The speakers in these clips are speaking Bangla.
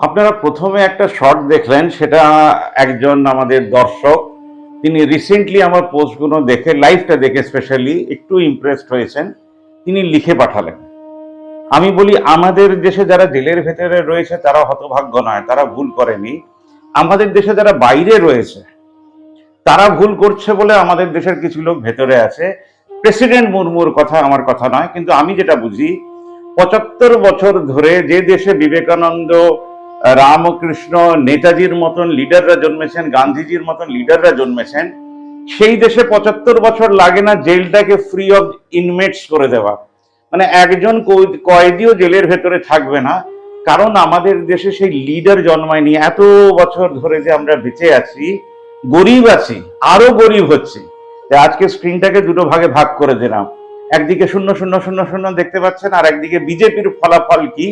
আপনারা প্রথমে একটা শর্ট দেখলেন, সেটা একজন আমাদের দর্শক। তিনি রিসেন্টলি আমার পোস্টগুলো দেখে লাইভটা দেখে স্পেশালি একটু ইমপ্রেসড হয়েছেন। তিনি লিখে পাঠালেন। আমি বলি, আমাদের দেশে যারা জেলের ভেতরে রয়েছে, তারা হতভাগ্য নয়, তারা ভুল করেনি। আমাদের দেশে যারা বাইরে রয়েছে, তারা ভুল করছে বলে আমাদের দেশের কিছু লোক ভেতরে আছে। প্রেসিডেন্ট মুর্মুর কথা আমার কথা নয়, কিন্তু আমি যেটা বুঝি, পঁচাত্তর বছর ধরে যে দেশে বিবেকানন্দ রামকৃষ্ণ নেতাজির মতন লিডাররা জন্মেছেন, গান্ধীজির মতন লিডাররা জন্মেছেন, সেই দেশে পঁচাত্তর বছর লাগে না জেলটাকে ফ্রি অফ ইনমেটস করে দেওয়া। মানে একজন কয়েদিও জেলের ভেতরে থাকবে না, কারণ আমাদের দেশে সেই লিডার জন্মায়নি। এত বছর ধরে যে আমরা বেঁচে আছি, গরিব আছি, আরও গরিব হচ্ছি। আজকে স্ক্রিনটাকে দুটো ভাগে ভাগ করে দিলাম। একদিকে শূন্য শূন্য শূন্য শূন্য দেখতে পাচ্ছেন, আর একদিকে বিজেপির ফলাফল কি?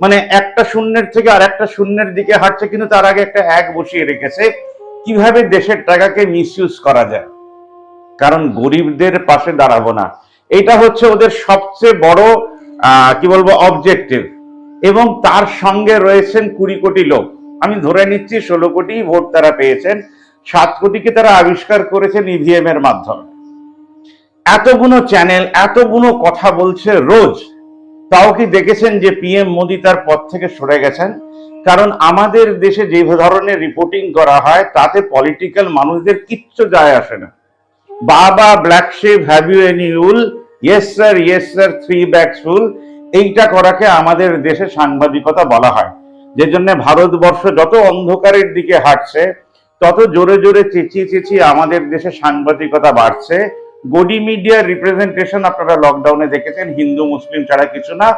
মানে একটা শূন্যের থেকে আর একটা শূন্যের দিকে হাঁটছে, কিন্তু তার আগে একটা এক বসিয়ে রেখেছে। কীভাবে দেশের টাকাকে মিসইউজ করা যায়? কারণ গরিবদের পাশে দাঁড়াবো না। এটা হচ্ছে ওদের সবচেয়ে বড় কি বলব অবজেক্টিভ এবং তার সঙ্গে রয়েছেন কুড়ি কোটি লোক। আমি ধরে নিচ্ছি, ষোলো কোটি ভোট তারা পেয়েছেন, সাত কোটিকে তারা আবিষ্কার করেছেন ইভিএম এর মাধ্যমে। এতগুলো চ্যানেল এতগুলো কথা বলছে রোজ। তাও কি দেখেছেন যে পিএম মোদি তার পদ থেকে সরে গেছেন? কারণ আমাদের দেশে যে ধরনের রিপোর্টিং করা হয়, তাতে পলিটিক্যাল মানুষদের কিচ্ছু যায় আসে না। বাবা black sheep have you any wool yes sir yes sir three bags full এইটা করাকে আমাদের দেশে সাংবাদিকতা বলা হয়। যে জন্য ভারতবর্ষ যত অন্ধকারের দিকে হাঁটছে, তত জোরে জোরে চেঁচিয়ে চেঁচিয়ে আমাদের দেশে সাংবাদিকতা বাড়ছে। গডি মিডিয়ার রিপ্রেজেন্টেশন আপনারা লকডাউনে দেখেছেন, হিন্দু, মুসলিম ছাড়া কিছু না।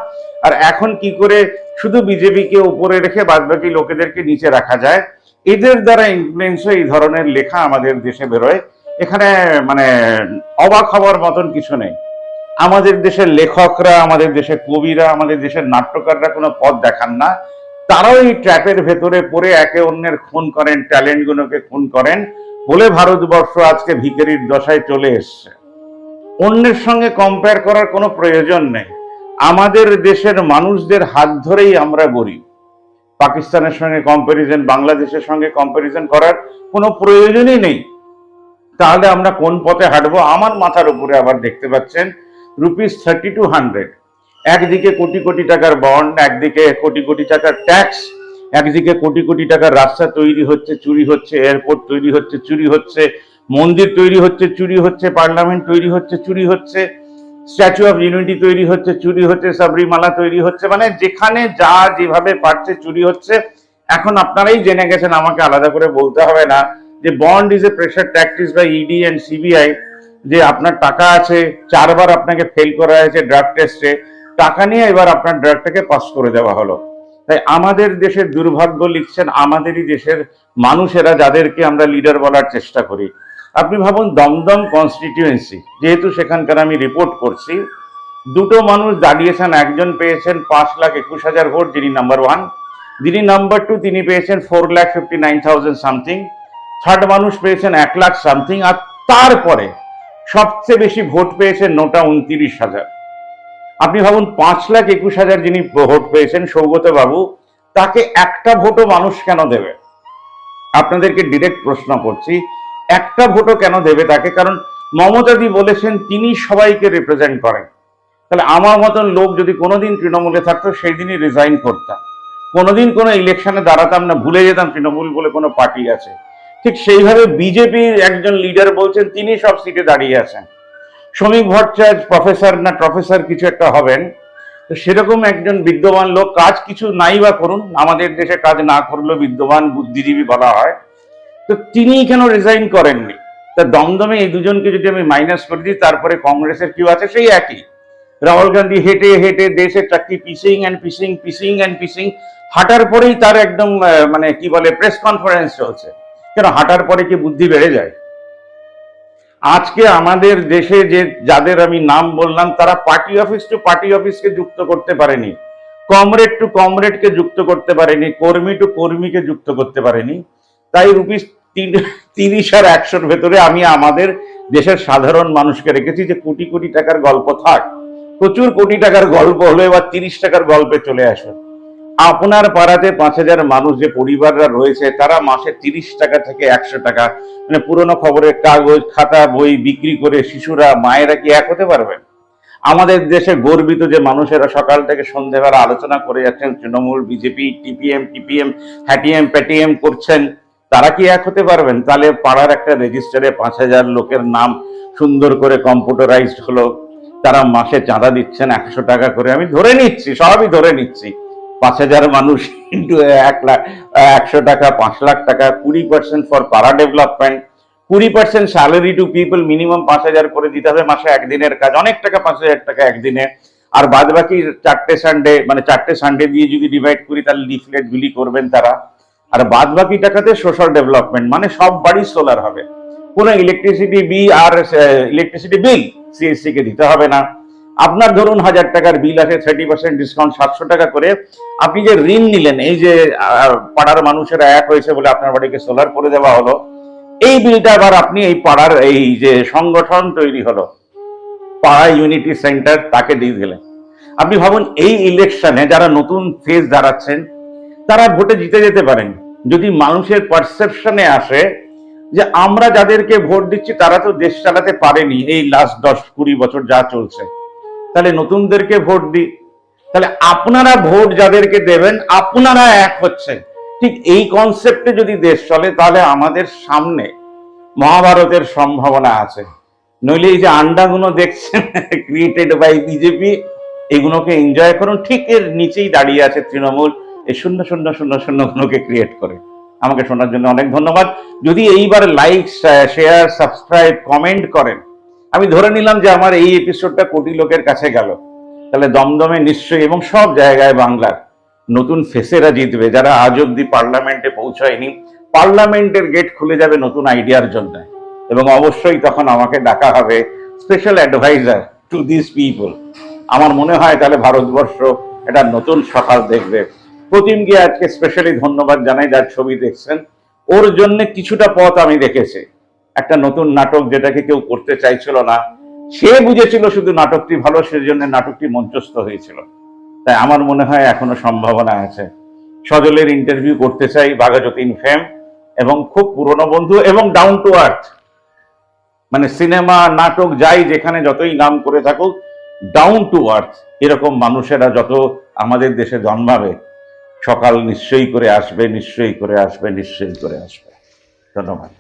আর এখন কি করে শুধু বিজেপিকে উপরে রেখে বাদবাকি লোকেদেরকে নিচে রাখা যায়? এদের দ্বারা ইনফ্লুয়েন্স এই ধরনের লেখা আমাদের দেশে বেরোয়। এখানে মানে অবাক হওয়ার মতন কিছু নেই। আমাদের দেশের লেখকরা, আমাদের দেশের কবিরা, আমাদের দেশের নাট্যকাররা কোনো পথ দেখান না। তারাও এই ট্র্যাপের ভেতরে পড়ে একে অন্যের খুন করেন, ট্যালেন্টগুলোকে খুন করেন। বলে ভারতবর্ষ আজকে ভিখারির দশায় চলে এসছে। অন্যের সঙ্গে কম্পেয়ার করার কোনো প্রয়োজন নেই। আমাদের দেশের মানুষদের হাত ধরেই আমরা গরিব। পাকিস্তানের সঙ্গে কম্পারিজন বাংলাদেশের সঙ্গে কম্পারিজন করার কোনো প্রয়োজনই নেই। তাহলে আমরা কোন পথে হাঁটবো? আমার মাথার উপরে আবার দেখতে পাচ্ছেন রুপিস থার্টি টু হান্ড্রেড একদিকে কোটি কোটি টাকার বন্ড একদিকে কোটি কোটি টাকার ট্যাক্স একদিকে কোটি কোটি টাকার রাস্তা তৈরি হচ্ছে, চুরি হচ্ছে এয়ারপোর্ট তৈরি হচ্ছে, চুরি হচ্ছে, মন্দির তৈরি হচ্ছে, চুরি হচ্ছে পার্লামেন্ট তৈরি হচ্ছে, চুরি হচ্ছে স্ট্যাচু অফ ইউনিটি তৈরি হচ্ছে, চুরি হচ্ছে, সাবরিমালা তৈরি হচ্ছে মানে যেখানে যা যেভাবে পারছে চুরি হচ্ছে। এখন আপনারাই জেনে গেছেন, আমাকে আলাদা করে বলতে হবে না, যে bond is a pressure tactics by ED and CBI যে আপনার টাকা আছে, চারবার আপনাকে ফেল করা হয়েছে ড্রাগ টেস্টে টাকা নিয়ে এবার আপনার ড্রাগটাকে পাস করে দেওয়া হলো। তাই আমাদের দেশের দুর্ভাগ্য লিখছেন, আমাদেরই দেশের মানুষেরা যাদেরকে আমরা লিডার বলার চেষ্টা করি। আপনি ভাবুন, দমদম কনস্টিটিউয়েন্সি যেহেতু সেখানকার আমি রিপোর্ট করছি, দুটো মানুষ দাঁড়িয়েছেন, একজন পেয়েছেন পাঁচ লাখ একুশ হাজার ভোট, যিনি নাম্বার ওয়ান যিনি নাম্বার টু তিনি পেয়েছেন four lakh fifty nine thousand something third মানুষ পেয়েছেন এক লাখ সামথিং আর তারপরে সবচেয়ে বেশি ভোট পেয়েছেন নোটা উনত্রিশ হাজার। আপনি ভাবুন, পাঁচ লাখ একুশ হাজার যিনি ভোট পেয়েছেন সৌগত বাবু তাকে একটা ভোটও মানুষ কেন দেবে? আপনাদেরকে ডিরেক্ট প্রশ্ন করছি, একটা ভোটও কেন দেবে তাকে? কারণ মমতাদি বলেছেন, তিনি সবাইকে রিপ্রেজেন্ট করেন। তাহলে আমার মতন লোক যদি কোনোদিন তৃণমূলে থাকতো, সেই দিনই রিজাইন করতাম। কোনোদিন কোনো ইলেকশনে দাঁড়াতাম না, ভুলে যেতাম তৃণমূল বলে কোনো পার্টি আছে। ঠিক সেইভাবে বিজেপির একজন লিডার বলছেন, তিনি সব সিটে দাঁড়িয়ে আছেন। শ্রমিক ভট্টাচার্য, প্রফেসর না প্রফেসর কিছু একটা হবেন। তো সেরকম একজন বিদ্যমান লোক, কাজ কিছু নাই বা করুন, আমাদের দেশে কাজ না করলেও বিদ্যমান বুদ্ধিজীবী বলা হয়। তো তিনি কেন রিজাইন করেননি? তা দমদমে এই দুজনকে যদি আমি মাইনাস করে দিই, তারপরে কংগ্রেসের কেউ আছে, সেই একই। রাহুল গান্ধী হেঁটে হেঁটে দেশের চাকরি পিসিং অ্যান্ড পিসিং পিসিং অ্যান্ড পিসিং হাঁটার পরেই তার একদম মানে কি বলে প্রেস কনফারেন্স চলছে। কেন হাঁটার পরে কি বুদ্ধি বেড়ে যায়? আজকে আমাদের দেশে যে যাদের আমি নাম বললাম, তারা পার্টি অফিস টু পার্টি অফিসকে যুক্ত করতে পারেনি। কমরেড টু কমরেডকে যুক্ত করতে পারেনি, কর্মী টু কর্মীকে যুক্ত করতে পারেনি। তাই রুপিস তিরিশ আর একশোর ভেতরে আমি আমাদের দেশের সাধারণ মানুষকে রেখেছি যে কোটি কোটি টাকার গল্প থাক। প্রচুর কোটি টাকার গল্প হলো, এবার তিরিশ টাকার গল্পে চলে আসুন। আপনার পাড়াতে পাঁচ হাজার মানুষ যে পরিবাররা রয়েছে, তারা মাসে তিরিশ টাকা থেকে একশো টাকা মানে পুরনো খবরের কাগজ, খাতা, বই বিক্রি করে শিশুরা, মায়েরা কি এক হতে পারবেন? আমাদের দেশে গর্বিত যে মানুষেরা সকাল থেকে সন্ধেবেলা আলোচনা করে যাচ্ছেন, তৃণমূল, বিজেপি, টিপিএম টিপিএম, হ্যাটিএম, প্যাটিএম করছেন, তারা কি এক হতে পারবেন? তাহলে পাড়ার একটা রেজিস্টারে পাঁচ হাজার লোকের নাম সুন্দর করে কম্পিউটারাইজড হলো, তারা মাসে চাঁদা দিচ্ছেন একশো টাকা করে। আমি ধরে নিচ্ছি, সবই ধরে নিচ্ছি। পাঁচ হাজার মানুষ ইন্টু এক লাখ, একশো টাকা, পাঁচ লাখ টাকা, কুড়ি পার্সেন্ট ফর পাড়া ডেভেলপমেন্ট কুড়ি percent salary to people minimum পাঁচ হাজার করে দিতে হবে মাসে একদিনের কাজ, অনেক টাকা পাঁচ হাজার টাকা একদিনে। আর বাদ বাকি চারটে সানডে মানে চারটে সানডে দিয়ে যদি ডিভাইড করি, তাহলে লিফলেট গুলি করবেন তারা। আর বাদ বাকি টাকাতে সোশ্যাল ডেভেলপমেন্ট মানে সব বাড়ি সোলার হবে। কোনো ইলেকট্রিসিটি বি আর ইলেকট্রিসিটি বিল সিএসসি কে দিতে হবে না। আপনার ধরুন হাজার টাকার বিল আছে থার্টি পার্সেন্ট ডিসকাউন্ট সাতশো টাকা করে, আপনি যে ঋণ নিলেন, এই যে পাড়ার মানুষেরা এক হয়েছে বলে আপনার বাড়িকে সোলার করে দেওয়া হলো, এই বিলটা আবার আপনি এই পাড়ার এই যে সংগঠন তৈরি হলো, পাড়া ইউনিটি সেন্টার তাকে দিয়ে দিলেন। আপনি ভাবুন, এই ইলেকশনে যারা নতুন ফেজ দাঁড়াচ্ছেন, তারা ভোটে জিতে যেতে পারেন। যদি মানুষের পারসেপশনে আসে যে আমরা যাদেরকে ভোট দিচ্ছি, তারা তো দেশ চালাতে পারেনি এই লাস্ট দশ কুড়ি বছর যা চলছে। তাহলে নতুনদেরকে ভোট দিই। তাহলে আপনারা ভোট যাদেরকে দেবেন, আপনারা এক হচ্ছেন। ঠিক এই কনসেপ্টে যদি দেশ চলে, তাহলে আমাদের সামনে মহাভারতের সম্ভাবনা আছে। নইলে এই যে আন্ডাগুলো দেখছেন ক্রিয়েটেড বাই বিজেপি এগুলোকে এনজয় করুন। ঠিক এর নিচেই দাঁড়িয়ে আছে তৃণমূল, এই শূন্য শূন্য শূন্য শূন্য গুলোকে ক্রিয়েট করে। আমাকে শোনার জন্য অনেক ধন্যবাদ। যদি এইবার লাইক শেয়ার সাবস্ক্রাইব কমেন্ট করেন আমি ধরে নিলাম যে আমার এই এপিসোডটা কোটি লোকের কাছে গেল। তাহলে দমদমে নিশ্চয়ই এবং সব জায়গায় বাংলার নতুন ফেসেরা জিতবে, যারা আজ অব্দি পার্লামেন্টে পৌঁছায়নি। পার্লামেন্টের গেট খুলে যাবে নতুন আইডিয়ার জন্য। এবং অবশ্যই তখন আমাকে ডাকা হবে special advisor to this people আমার মনে হয় তাহলে ভারতবর্ষ একটা নতুন সকাল দেখবে। প্রতিমকে আজকে স্পেশালি ধন্যবাদ জানাই, যার ছবি দেখছেন। ওর জন্য কিছুটা পথ আমি দেখেছি একটা নতুন নাটক যেটাকে কেউ করতে চাইছিল না, সে বুঝেছিল শুধু নাটকটি ভালো, সেজন্য নাটকটি মঞ্চস্থ হয়েছিল। তাই আমার মনে হয় এখনও সম্ভাবনা আছে। সজলের ইন্টারভিউ করতে চাই বাঘাযতীন ফেম এবং খুব পুরনো বন্ধু এবং ডাউন টু আর্থ মানে সিনেমা, নাটক যাই যেখানে যতই নাম করে থাকুক ডাউন টু আর্থ এরকম মানুষেরা যত আমাদের দেশে জন্মাবে, সকাল নিশ্চয়ই করে আসবে, নিশ্চয়ই করে আসবে, নিশ্চয়ই করে আসবে। ধন্যবাদ।